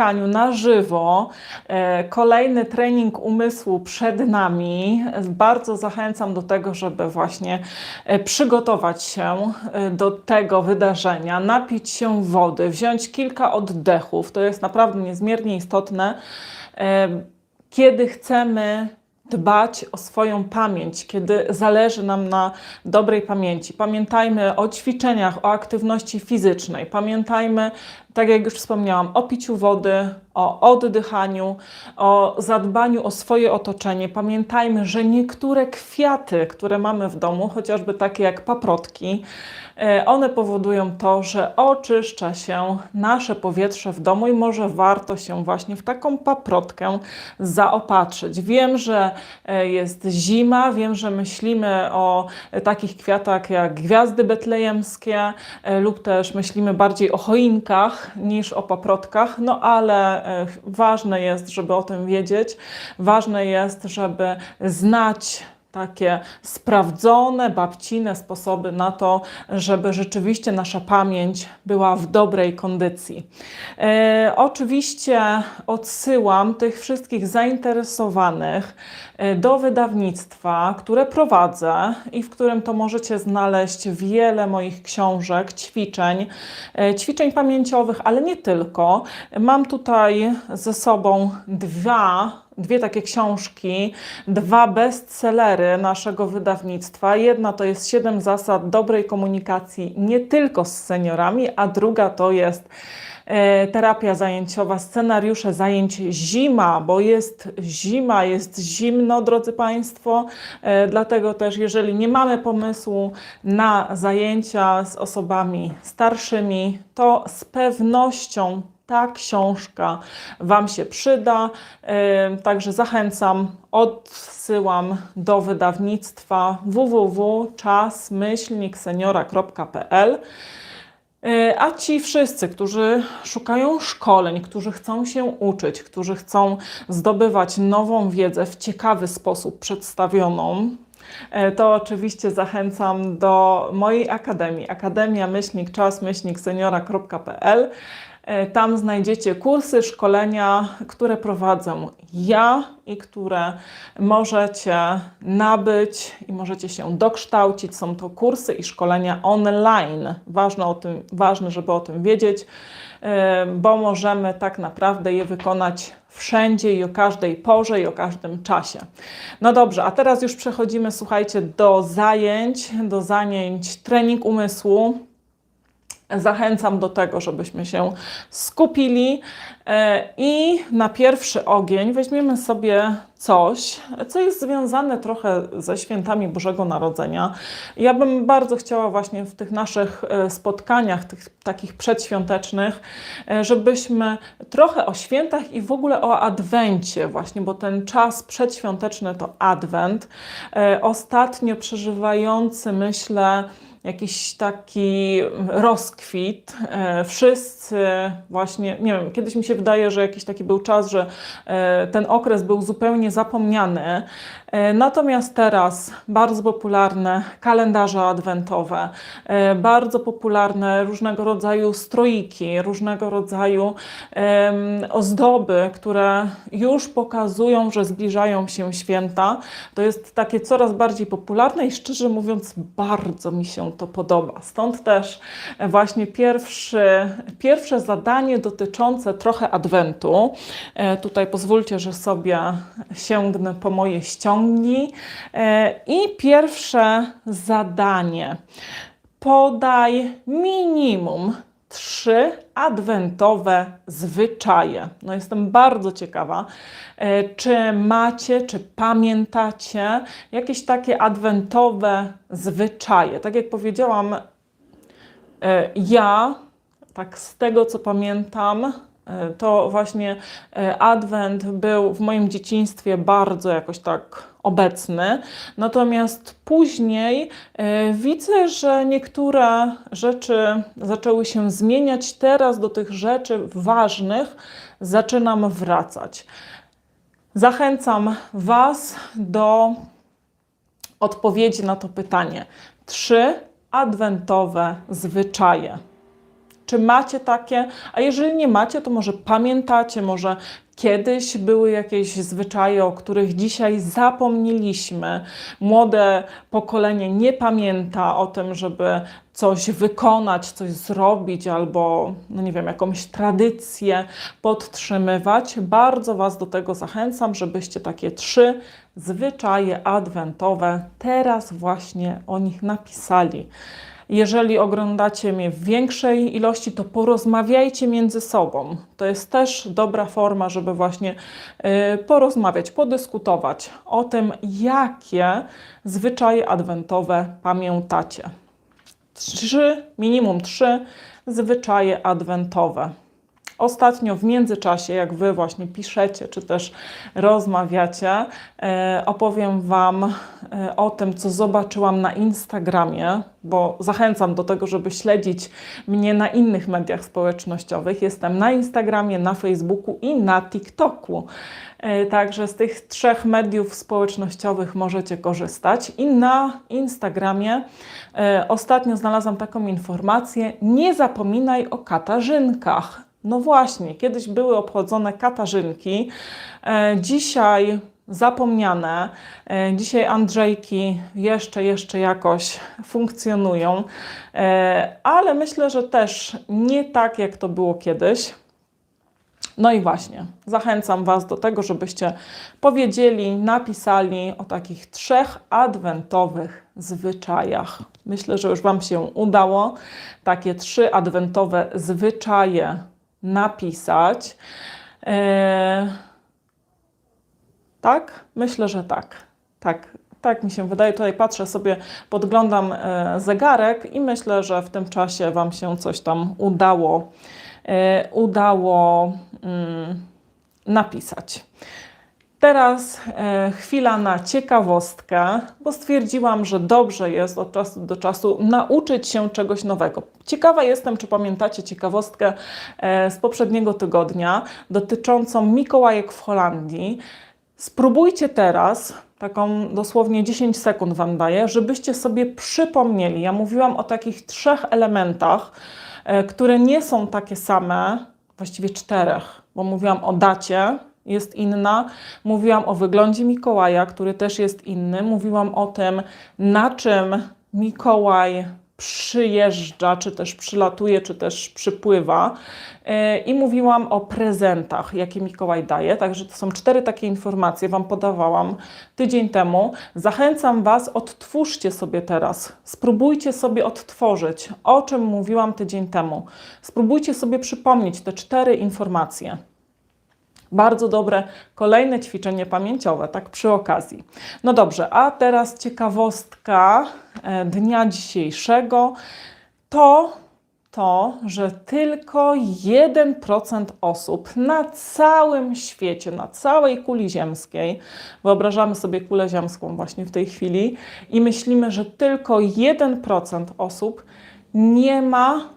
spotkaniu na żywo. E, Kolejny trening umysłu przed nami. Bardzo zachęcam do tego, żeby właśnie e, przygotować się e, do tego wydarzenia, napić się wody, wziąć kilka oddechów. To jest naprawdę niezmiernie istotne, kiedy chcemy dbać o swoją pamięć, kiedy zależy nam na dobrej pamięci. Pamiętajmy o ćwiczeniach, o aktywności fizycznej. Pamiętajmy, tak jak już wspomniałam, o piciu wody, o oddychaniu, o zadbaniu o swoje otoczenie. Pamiętajmy, że niektóre kwiaty, które mamy w domu, chociażby takie jak paprotki, e, one powodują to, że oczyszcza się nasze powietrze w domu i może warto się właśnie w taką paprotkę zaopatrzyć. Wiem, że jest zima, wiem, że myślimy o e, takich kwiatach jak gwiazdy betlejemskie e, lub też myślimy bardziej o choinkach niż o paprotkach, no ale e, ważne jest, żeby o tym wiedzieć. Ważne jest, żeby znać takie sprawdzone, babcine sposoby na to, żeby rzeczywiście nasza pamięć była w dobrej kondycji. E, oczywiście odsyłam tych wszystkich zainteresowanych e, do wydawnictwa, które prowadzę i w którym to możecie znaleźć wiele moich książek, ćwiczeń, e, ćwiczeń pamięciowych, ale nie tylko. Mam tutaj ze sobą dwa dwie takie książki, dwa bestsellery naszego wydawnictwa. Jedna to jest Siedem zasad dobrej komunikacji nie tylko z seniorami, a druga to jest e, terapia zajęciowa, scenariusze zajęć zima, bo jest zima, jest zimno, drodzy Państwo. E, Dlatego też, jeżeli nie mamy pomysłu na zajęcia z osobami starszymi, to z pewnością ta książka Wam się przyda. Także zachęcam, odsyłam do wydawnictwa www.czas-seniora.pl. E, A ci wszyscy, którzy szukają szkoleń, którzy chcą się uczyć, którzy chcą zdobywać nową wiedzę w ciekawy sposób przedstawioną, e, to oczywiście zachęcam do mojej akademii, akademia myślnik czas myślnik seniora.pl. E, Tam znajdziecie kursy, szkolenia, które prowadzę ja i które możecie nabyć i możecie się dokształcić. Są to kursy i szkolenia online. Ważne, o tym, ważne żeby o tym wiedzieć, e, bo możemy tak naprawdę je wykonać wszędzie i o każdej porze i o każdym czasie. No dobrze, a teraz już przechodzimy, słuchajcie, do zajęć, do zajęć trening umysłu. Zachęcam do tego, żebyśmy się skupili e, i na pierwszy ogień weźmiemy sobie coś, co jest związane trochę ze świętami Bożego Narodzenia. Ja bym bardzo chciała właśnie w tych naszych e, spotkaniach, tych takich przedświątecznych, e, żebyśmy trochę o świętach i w ogóle o Adwencie właśnie, bo ten czas przedświąteczny to Adwent. Ostatnio przeżywający, myślę, jakiś taki rozkwit. E, Wszyscy właśnie, nie wiem, kiedyś mi się wydaje, że jakiś taki był czas, że e, ten okres był zupełnie zapomniany. E, Natomiast teraz bardzo popularne kalendarze adwentowe, bardzo popularne różnego rodzaju stroiki, różnego rodzaju ozdoby, które już pokazują, że zbliżają się święta. To jest takie coraz bardziej popularne i szczerze mówiąc, bardzo mi się to podoba. Stąd też e, właśnie pierwszy, pierwsze zadanie dotyczące trochę adwentu. E, Tutaj pozwólcie, że sobie sięgnę po moje ściągi. E, I pierwsze zadanie. Podaj minimum trzy adwentowe zwyczaje. No jestem bardzo ciekawa, e, czy macie, czy pamiętacie jakieś takie adwentowe zwyczaje. Tak jak powiedziałam, e, ja, tak z tego co pamiętam, e, to właśnie Adwent był w moim dzieciństwie bardzo jakoś tak obecny. Natomiast później e, widzę, że niektóre rzeczy zaczęły się zmieniać. Teraz do tych rzeczy ważnych zaczynam wracać. Zachęcam Was do odpowiedzi na to pytanie. Trzy adwentowe zwyczaje. Czy macie takie? A jeżeli nie macie, to może pamiętacie, może kiedyś były jakieś zwyczaje, o których dzisiaj zapomnieliśmy. Młode pokolenie nie pamięta o tym, żeby coś wykonać, coś zrobić albo, no nie wiem, jakąś tradycję podtrzymywać. Bardzo Was do tego zachęcam, żebyście takie trzy zwyczaje adwentowe teraz właśnie o nich napisali. Jeżeli oglądacie mnie w większej ilości, to porozmawiajcie między sobą. To jest też dobra forma, żeby właśnie y, porozmawiać, podyskutować o tym, jakie zwyczaje adwentowe pamiętacie. Trzy, minimum trzy zwyczaje adwentowe. Ostatnio w międzyczasie, jak Wy właśnie piszecie, czy też rozmawiacie, e, opowiem Wam e, o tym, co zobaczyłam na Instagramie, bo zachęcam do tego, żeby śledzić mnie na innych mediach społecznościowych. Jestem na Instagramie, na Facebooku i na TikToku. E, Także z tych trzech mediów społecznościowych możecie korzystać. I na Instagramie ostatnio znalazłam taką informację: nie zapominaj o katarzynkach. No właśnie, kiedyś były obchodzone katarzynki, e, dzisiaj zapomniane. E, Dzisiaj Andrzejki jeszcze, jeszcze jakoś funkcjonują, e, ale myślę, że też nie tak, jak to było kiedyś. No i właśnie, zachęcam Was do tego, żebyście powiedzieli, napisali o takich trzech adwentowych zwyczajach. Myślę, że już Wam się udało takie trzy adwentowe zwyczaje napisać. Eee, tak? Myślę, że tak. Tak. Tak mi się wydaje. Tutaj patrzę sobie, podglądam e, zegarek i myślę, że w tym czasie Wam się coś tam udało, e, udało mm, napisać. Teraz e, chwila na ciekawostkę, bo stwierdziłam, że dobrze jest od czasu do czasu nauczyć się czegoś nowego. Ciekawa jestem, czy pamiętacie ciekawostkę e, z poprzedniego tygodnia dotyczącą Mikołajek w Holandii. Spróbujcie teraz, taką dosłownie 10 sekund Wam daję, żebyście sobie przypomnieli. Ja mówiłam o takich trzech elementach, e, które nie są takie same, właściwie czterech, bo mówiłam o dacie, jest inna. Mówiłam o wyglądzie Mikołaja, który też jest inny. Mówiłam o tym, na czym Mikołaj przyjeżdża, czy też przylatuje, czy też przypływa. Yy, I mówiłam o prezentach, jakie Mikołaj daje. Także to są cztery takie informacje, Wam podawałam tydzień temu. Zachęcam Was, odtwórzcie sobie teraz. Spróbujcie sobie odtworzyć, o czym mówiłam tydzień temu. Spróbujcie sobie przypomnieć te cztery informacje. Bardzo dobre kolejne ćwiczenie pamięciowe, tak przy okazji. No dobrze, a teraz ciekawostka e, dnia dzisiejszego to to, że tylko 1% osób na całym świecie, na całej kuli ziemskiej, wyobrażamy sobie kulę ziemską właśnie w tej chwili i myślimy, że tylko 1% osób nie ma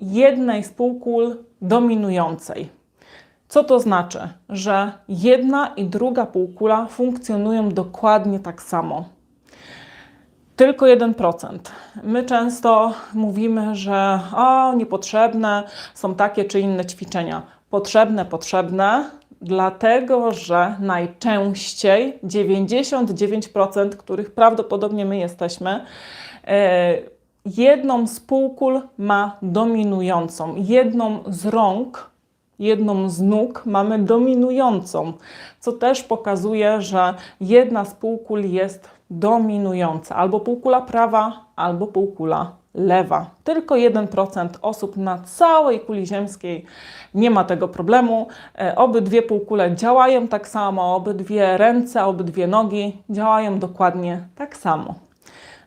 jednej z półkul dominującej. Co to znaczy? Że jedna i druga półkula funkcjonują dokładnie tak samo. Tylko 1%. My często mówimy, że o, niepotrzebne są takie czy inne ćwiczenia. Potrzebne, potrzebne, dlatego że najczęściej 99%, których prawdopodobnie my jesteśmy, e, jedną z półkul ma dominującą, jedną z rąk jedną z nóg mamy dominującą, co też pokazuje, że jedna z półkul jest dominująca, albo półkula prawa, albo półkula lewa. Tylko 1% osób na całej kuli ziemskiej nie ma tego problemu. E, Obydwie półkule działają tak samo, obydwie ręce, obydwie nogi działają dokładnie tak samo.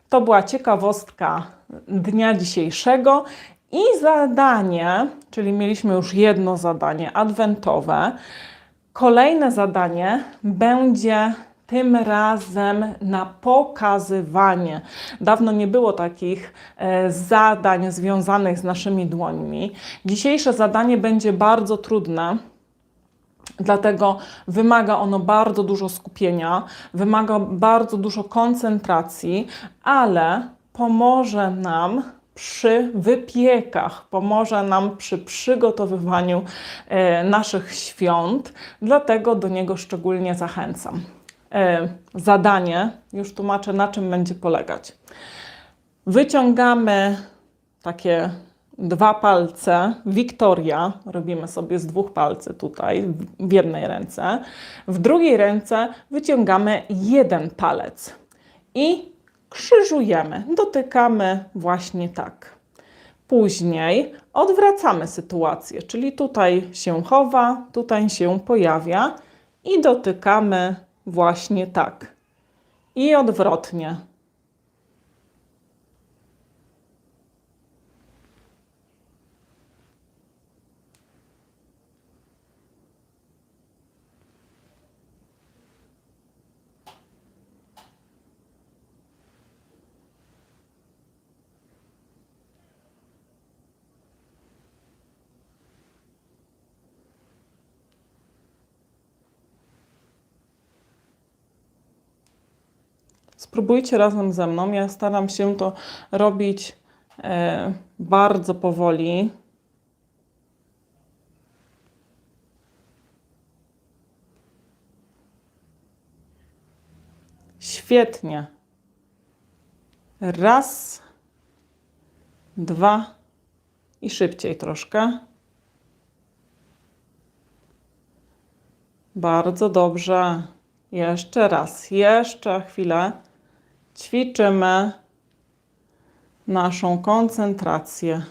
To była ciekawostka dnia dzisiejszego. I zadanie, czyli mieliśmy już jedno zadanie adwentowe. Kolejne zadanie będzie tym razem na pokazywanie. Dawno nie było takich e, zadań związanych z naszymi dłońmi. Dzisiejsze zadanie będzie bardzo trudne. Dlatego wymaga ono bardzo dużo skupienia, wymaga bardzo dużo koncentracji, ale pomoże nam przy wypiekach, pomoże nam przy przygotowywaniu e, naszych świąt, dlatego do niego szczególnie zachęcam. E, zadanie, już tłumaczę na czym będzie polegać. Wyciągamy takie dwa palce, Wiktoria, robimy sobie z dwóch palcy tutaj w jednej ręce. W drugiej ręce wyciągamy jeden palec i krzyżujemy, dotykamy właśnie tak. Później odwracamy sytuację, czyli tutaj się chowa, tutaj się pojawia i dotykamy właśnie tak. I odwrotnie. Spróbujcie razem ze mną. Ja staram się to robić e, bardzo powoli. Świetnie. Raz, dwa i szybciej troszkę. Bardzo dobrze. Jeszcze raz, jeszcze chwilę. Ćwiczymy naszą koncentrację.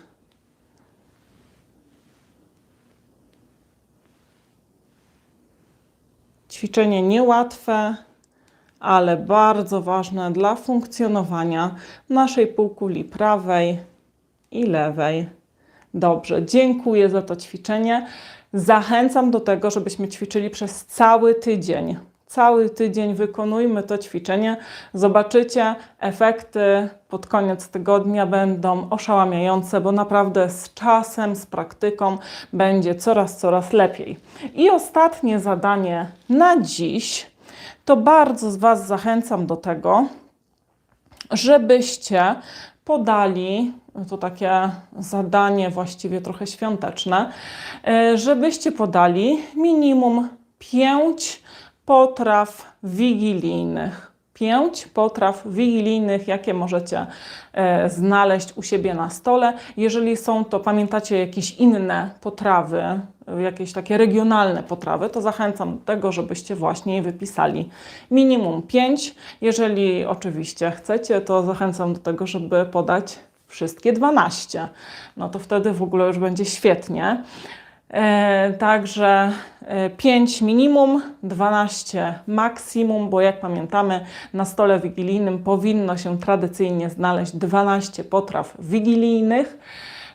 Ćwiczenie niełatwe, ale bardzo ważne dla funkcjonowania naszej półkuli prawej i lewej. Dobrze, dziękuję za to ćwiczenie. Zachęcam do tego, żebyśmy ćwiczyli przez cały tydzień. Cały tydzień wykonujmy to ćwiczenie. Zobaczycie, efekty pod koniec tygodnia będą oszałamiające, bo naprawdę z czasem, z praktyką będzie coraz, coraz lepiej. I ostatnie zadanie na dziś to bardzo z Was zachęcam do tego, żebyście podali, to takie zadanie właściwie trochę świąteczne, e, żebyście podali minimum 5 potraw wigilijnych. Pięć potraw wigilijnych, jakie możecie e, znaleźć u siebie na stole. Jeżeli są to, pamiętacie, jakieś inne potrawy, jakieś takie regionalne potrawy, to zachęcam do tego, żebyście właśnie wypisali. Minimum 5. Jeżeli oczywiście chcecie, to zachęcam do tego, żeby podać wszystkie 12. No to wtedy w ogóle już będzie świetnie. E, także e, 5 minimum, 12 maksimum, bo jak pamiętamy, na stole wigilijnym powinno się tradycyjnie znaleźć 12 potraw wigilijnych,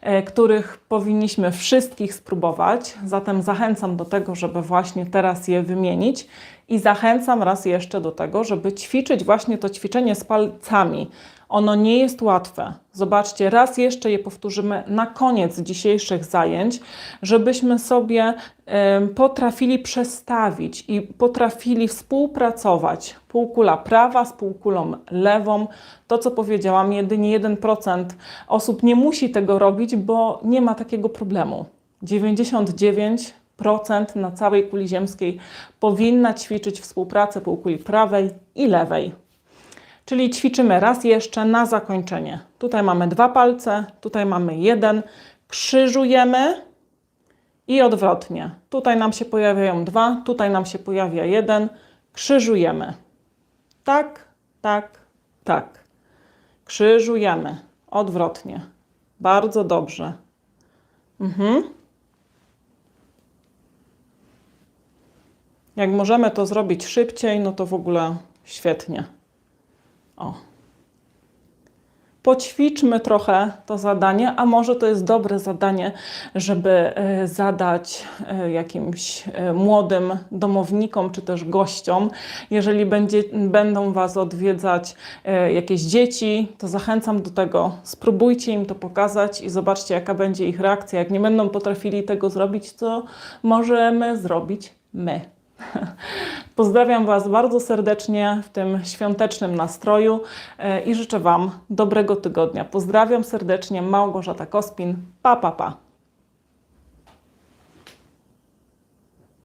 e, których powinniśmy wszystkich spróbować. Zatem zachęcam do tego, żeby właśnie teraz je wymienić i zachęcam raz jeszcze do tego, żeby ćwiczyć właśnie to ćwiczenie z palcami. Ono nie jest łatwe. Zobaczcie, raz jeszcze je powtórzymy na koniec dzisiejszych zajęć, żebyśmy sobie potrafili przestawić i potrafili współpracować. Półkula prawa z półkulą lewą. To, co powiedziałam, jedynie 1% osób nie musi tego robić, bo nie ma takiego problemu. 99% na całej kuli ziemskiej powinna ćwiczyć współpracę półkuli prawej i lewej. Czyli ćwiczymy raz jeszcze na zakończenie. Tutaj mamy dwa palce, tutaj mamy jeden. Krzyżujemy i odwrotnie. Tutaj nam się pojawiają dwa, tutaj nam się pojawia jeden. Krzyżujemy. Tak, tak, tak. Krzyżujemy. Odwrotnie. Bardzo dobrze. Mhm. Jak możemy to zrobić szybciej, no to w ogóle świetnie. O. Poćwiczmy trochę to zadanie, a może to jest dobre zadanie, żeby e, zadać e, jakimś e, młodym domownikom czy też gościom. Jeżeli będzie, będą Was odwiedzać jakieś dzieci, to zachęcam do tego. Spróbujcie im to pokazać i zobaczcie, jaka będzie ich reakcja. Jak nie będą potrafili tego zrobić, to możemy zrobić my. Pozdrawiam Was bardzo serdecznie w tym świątecznym nastroju e, i życzę Wam dobrego tygodnia. Pozdrawiam serdecznie, Małgorzata Kospin. Pa, pa, pa.